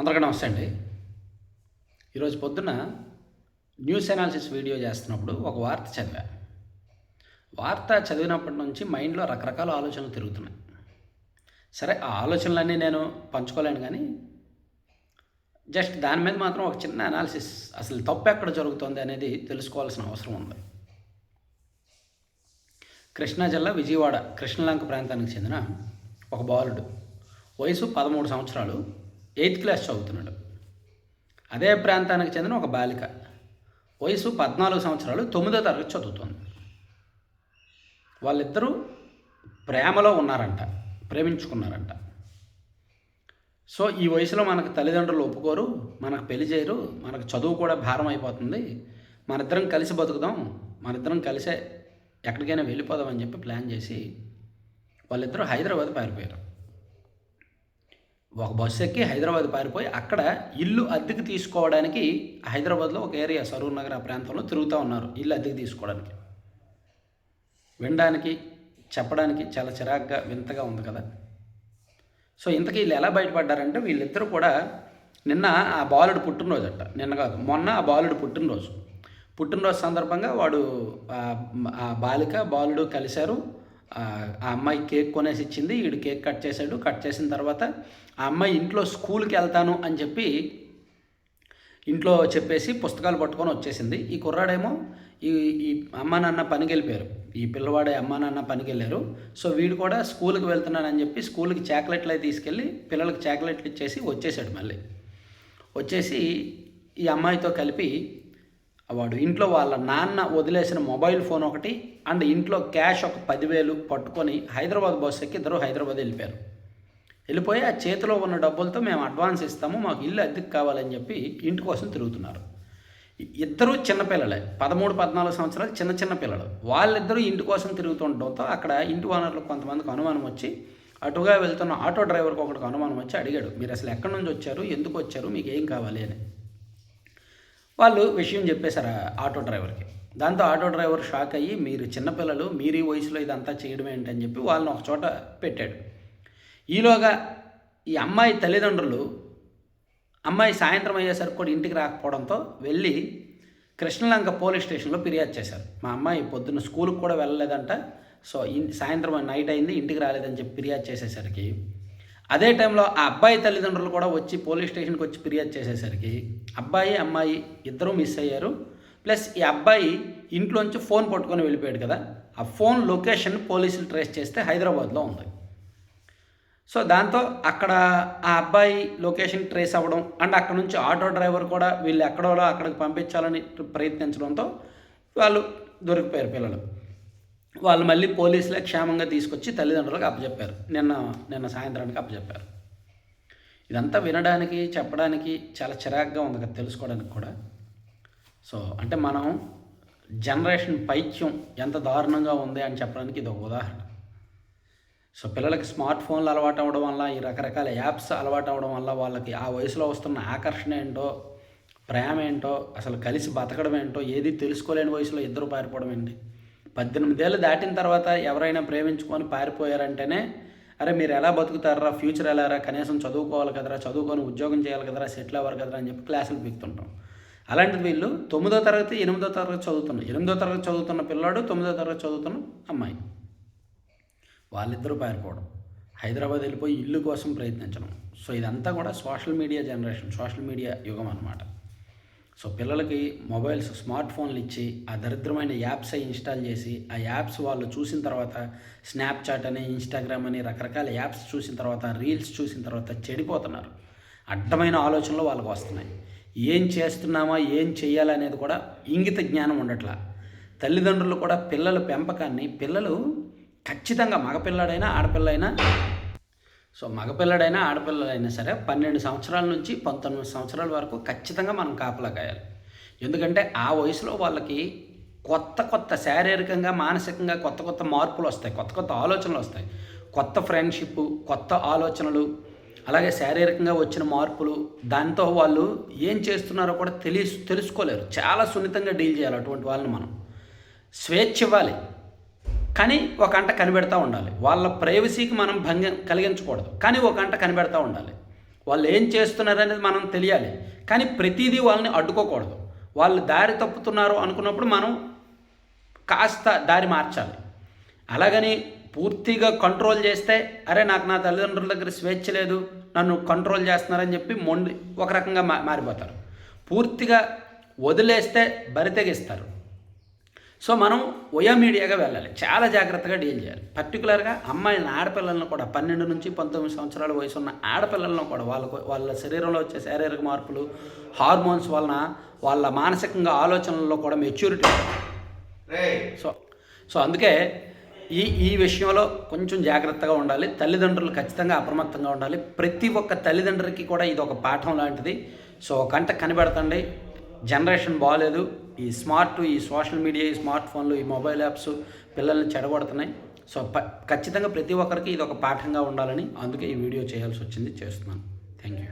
అందరికీ నమస్తే అండి. ఈరోజు పొద్దున న్యూస్ అనాలిసిస్ వీడియో చేస్తున్నప్పుడు ఒక వార్త చదివా. వార్త చదివినప్పటి నుంచి మైండ్లో రకరకాల ఆలోచనలు తిరుగుతున్నాయి. సరే ఆ ఆలోచనలన్నీ నేను పంచుకోలేను కానీ జస్ట్ దాని మీద మాత్రం ఒక చిన్న అనాలిసిస్ అసలు తప్పు ఎక్కడ జరుగుతుంది అనేది తెలుసుకోవాల్సిన అవసరం ఉంది. కృష్ణా జిల్లా విజయవాడ కృష్ణలంక ప్రాంతానికి చెందిన ఒక బాలుడు. వయసు పదమూడు సంవత్సరాలు. ఎయిత్ క్లాస్ చదువుతున్నాడు. అదే ప్రాంతానికి చెందిన ఒక బాలిక. వయసు పద్నాలుగు సంవత్సరాలు తొమ్మిదో తరగతి చదువుతుంది. వాళ్ళిద్దరూ ప్రేమలో ఉన్నారంట ప్రేమించుకున్నారంట. సో ఈ వయసులో మనకు తల్లిదండ్రులు ఒప్పుకోరు మనకు పెళ్ళి చేయరు మనకు చదువు కూడా భారం అయిపోతుంది. మనిద్దరం కలిసి బతుకుదాం మనిద్దరం కలిసే ఎక్కడికైనా వెళ్ళిపోదాం అని చెప్పి ప్లాన్ చేసి వాళ్ళిద్దరూ హైదరాబాద్ పారిపోయారు. ఒక బస్సు ఎక్కి హైదరాబాద్ పారిపోయి అక్కడ ఇల్లు అద్దెకి తీసుకోవడానికి హైదరాబాద్లో ఒక ఏరియా సరూర్ నగర్ ఆ ప్రాంతంలో తిరుగుతూ ఉన్నారు ఇల్లు అద్దెకి తీసుకోవడానికి. వినడానికి చెప్పడానికి చాలా చిరాగ్గా వింతగా ఉంది కదా. సో ఇంతకీ వీళ్ళు ఎలా బయటపడ్డారంటే వీళ్ళిద్దరూ కూడా నిన్న ఆ బాలుడు పుట్టినరోజు అట నిన్న కాదు మొన్న ఆ బాలుడు పుట్టినరోజు. పుట్టినరోజు సందర్భంగా వాడు ఆ- ఆ బాలిక బాలుడు కలిశారు. ఆ అమ్మాయి కేక్ కొనేసి ఇచ్చింది వీడు కేక్ కట్ చేశాడు. కట్ చేసిన తర్వాత ఆ అమ్మాయి ఇంట్లో స్కూల్కి వెళ్తాను అని చెప్పి ఇంట్లో చెప్పేసి పుస్తకాలు పట్టుకొని వచ్చేసింది. ఈ కుర్రాడేమో ఈ ఈ అమ్మ నాన్న పనికి వెళ్ళిపోయారు. ఈ పిల్లవాడే అమ్మ నాన్న పనికి వెళ్ళారు. సో వీడు కూడా స్కూల్కి వెళ్తున్నానని చెప్పి స్కూల్కి చాక్లెట్లు అవి తీసుకెళ్ళి పిల్లలకి చాక్లెట్లు ఇచ్చేసి వచ్చేసాడు మళ్ళీ. వచ్చేసి ఈ అమ్మాయితో కలిపి వాడు ఇంట్లో వాళ్ళ నాన్న వదిలేసిన మొబైల్ ఫోన్ ఒకటి అండ్ ఇంట్లో క్యాష్ ఒక పదివేలు పట్టుకొని హైదరాబాద్ బస్సు ఎక్కి ఇద్దరు హైదరాబాద్ వెళ్ళిపోయారు. వెళ్ళిపోయి ఆ చేతిలో ఉన్న డబ్బులతో మేము అడ్వాన్స్ ఇస్తాము మాకు ఇల్లు అద్దెకి కావాలని చెప్పి ఇంటి కోసం తిరుగుతున్నారు. ఇద్దరు చిన్నపిల్లలే పదమూడు పద్నాలుగు సంవత్సరాలు చిన్న చిన్న పిల్లలు. వాళ్ళిద్దరూ ఇంటి కోసం తిరుగుతుండటంతో అక్కడ ఇంటి ఓనర్లకు కొంతమందికి అనుమానం వచ్చి అటుగా వెళ్తున్న ఆటో డ్రైవర్కి ఒకటికి అనుమానం వచ్చి అడిగాడు మీరు అసలు ఎక్కడి నుంచి వచ్చారు? ఎందుకు వచ్చారు? మీకు ఏం కావాలి? అని. వాళ్ళు విషయం చెప్పేశారు ఆ ఆటో డ్రైవర్కి. దాంతో ఆటో డ్రైవర్ షాక్ అయ్యి మీరు చిన్నపిల్లలు మీరు ఈ వయసులో ఇదంతా చేయడం ఏంటని చెప్పి వాళ్ళని ఒక చోట పెట్టాడు. ఈలోగా ఈ అమ్మాయి తల్లిదండ్రులు అమ్మాయి సాయంత్రం అయ్యేసరికి కూడా ఇంటికి రాకపోవడంతో వెళ్ళి కృష్ణలంక పోలీస్ స్టేషన్లో ఫిర్యాదు చేశారు. మా అమ్మాయి పొద్దున్న స్కూల్కి కూడా వెళ్ళలేదంట. సో ఇన్ సాయంత్రం నైట్ అయింది ఇంటికి రాలేదని చెప్పి ఫిర్యాదు చేసేసరికి అదే టైంలో ఆ అబ్బాయి తల్లిదండ్రులు కూడా వచ్చి పోలీస్ స్టేషన్కి వచ్చి ఫిర్యాదు చేసేసరికి అబ్బాయి అమ్మాయి ఇద్దరూ మిస్ అయ్యారు. ప్లస్ ఈ అబ్బాయి ఇంట్లోంచి ఫోన్ పట్టుకొని వెళ్ళిపోయాడు కదా. ఆ ఫోన్ లొకేషన్ పోలీసులు ట్రేస్ చేస్తే హైదరాబాద్లో ఉంది. సో దాంతో అక్కడ ఆ అబ్బాయి లొకేషన్ ట్రేస్ అవ్వడం అండ్ అక్కడ నుంచి ఆటో డ్రైవర్ కూడా వీళ్ళు ఎక్కడో అక్కడికి పంపించాలని ప్రయత్నించడంతో వాళ్ళు దొరికిపోయారు పిల్లలు. వాళ్ళు మళ్ళీ పోలీసులే క్షేమంగా తీసుకొచ్చి తల్లిదండ్రులకు అప్పచెప్పారు. నిన్న నిన్న సాయంత్రానికి అప్పచెప్పారు. ఇదంతా వినడానికి చెప్పడానికి చాలా చిరాగ్గా ఉంది కదా తెలుసుకోవడానికి కూడా. సో అంటే మనం జనరేషన్ పైత్యం ఎంత దారుణంగా ఉంది అని చెప్పడానికి ఇది ఒక ఉదాహరణ. సో పిల్లలకి స్మార్ట్ ఫోన్లు అలవాటు అవ్వడం వల్ల ఈ రకరకాల యాప్స్ అలవాటు అవ్వడం వల్ల వాళ్ళకి ఆ వయసులో వస్తున్న ఆకర్షణ ఏంటో ప్రేమ ఏంటో అసలు కలిసి బతకడం ఏంటో ఏది తెలుసుకోలేని వయసులో ఇద్దరు పారిపోవడం ఏంటి? పద్దెనిమిదేళ్ళు దాటిన తర్వాత ఎవరైనా ప్రేమించుకొని పారిపోయారంటేనే అరే మీరు ఎలా బతుకుతారా ఫ్యూచర్ ఎలారా కనీసం చదువుకోవాలి కదరా? చదువుకొని ఉద్యోగం చేయాలి కదరా? సెటిల్ అవ్వాలి కదరా? అని చెప్పి క్లాసులు పీక్తుంటాం. అలాంటిది వీళ్ళు తొమ్మిదో తరగతి ఎనిమిదో తరగతి చదువుతున్నారు ఎనిమిదో తరగతి చదువుతున్న పిల్లాడు తొమ్మిదో తరగతి చదువుతున్న అమ్మాయి. వాళ్ళిద్దరూ పారిపోవడం. హైదరాబాద్ వెళ్ళిపోయి ఇల్లు కోసం ప్రయత్నించడం. సో ఇదంతా కూడా social media generation social media యుగం అనమాట సో పిల్లలకి మొబైల్స్ స్మార్ట్ ఫోన్లు ఇచ్చి ఆ దరిద్రమైన యాప్స్ అవి ఇన్స్టాల్ చేసి ఆ యాప్స్ వాళ్ళు చూసిన తర్వాత స్నాప్చాట్ అని ఇన్స్టాగ్రామ్ అని రకరకాల యాప్స్ చూసిన తర్వాత రీల్స్ చూసిన తర్వాత చెడిపోతున్నారు. అడ్డమైన ఆలోచనలు వాళ్ళకు వస్తున్నాయి. ఏం చేస్తున్నామా ఏం చేయాలనేది కూడా ఇంగిత జ్ఞానం ఉండట్లా. తల్లిదండ్రులు కూడా పిల్లల పెంపకాన్ని పిల్లలు ఖచ్చితంగా మగపిల్లాడైనా ఆడపిల్లైనా సో మగపిల్లడైనా ఆడపిల్లలైనా సరే పన్నెండు సంవత్సరాల నుంచి పంతొమ్మిది సంవత్సరాల వరకు ఖచ్చితంగా మనం కాపలా కాయాలి. ఎందుకంటే ఆ వయసులో వాళ్ళకి కొత్త కొత్త శారీరకంగా మానసికంగా కొత్త కొత్త మార్పులు వస్తాయి కొత్త కొత్త ఆలోచనలు వస్తాయి. కొత్త ఫ్రెండ్షిప్ కొత్త ఆలోచనలు అలాగే శారీరకంగా వచ్చిన మార్పులు దాంతో వాళ్ళు ఏం చేస్తున్నారో కూడా తెలియ తెలుసుకోలేరు. చాలా సున్నితంగా డీల్ చేయాలి అటువంటి వాళ్ళని మనం. స్వేచ్ఛ ఇవ్వాలి. కానీ ఒక గంట కనిపెడతా ఉండాలి. వాళ్ళ ప్రైవసీకి మనం భంగం కలిగించకూడదు. కానీ ఒక గంట కనిపెడతా ఉండాలి. వాళ్ళు ఏం చేస్తున్నారు అనేది మనం తెలియాలి. కానీ ప్రతిదీ వాళ్ళని అడ్డుకోకూడదు. వాళ్ళు దారి తప్పుతున్నారు అనుకున్నప్పుడు మనం కాస్త దారి మార్చాలి. అలాగని పూర్తిగా కంట్రోల్ చేస్తే అరే నాకు నా తల్లిదండ్రుల దగ్గర స్వేచ్ఛ లేదు నన్ను కంట్రోల్ చేస్తున్నారని చెప్పి మొండి ఒక రకంగా మా మారిపోతారు. పూర్తిగా వదిలేస్తే బరితెగిస్తారు. సో మనం వయో మీడియాగా వెళ్ళాలి. చాలా జాగ్రత్తగా డీల్ చేయాలి. పర్టికులర్గా అమ్మాయిలను ఆడపిల్లలను కూడా పన్నెండు నుంచి పంతొమ్మిది సంవత్సరాల వయసు ఉన్న ఆడపిల్లలను కూడా వాళ్ళకు వాళ్ళ శరీరంలో వచ్చే శారీరక మార్పులు హార్మోన్స్ వలన వాళ్ళ మానసికంగా ఆలోచనల్లో కూడా మెచ్యూరిటీ సో సో అందుకే ఈ ఈ విషయంలో కొంచెం జాగ్రత్తగా ఉండాలి. తల్లిదండ్రులు ఖచ్చితంగా అప్రమత్తంగా ఉండాలి. ప్రతి ఒక్క తల్లిదండ్రులకి కూడా ఇది ఒక పాఠం లాంటిది. సో కంట కనిపెడతండి. జనరేషన్ బాగాలేదు ఈ స్మార్ట్ ఈ సోషల్ మీడియా ఈ స్మార్ట్ ఫోన్లు ఈ మొబైల్ యాప్స్ పిల్లల్ని చెడగొడుతున్నాయి. సో ప ఖచ్చితంగా ప్రతి ఒక్కరికి ఇది ఒక పాఠంగా ఉండాలని అందుకే ఈ వీడియో చేయాల్సి వచ్చింది. చేస్తున్నాను. Thank you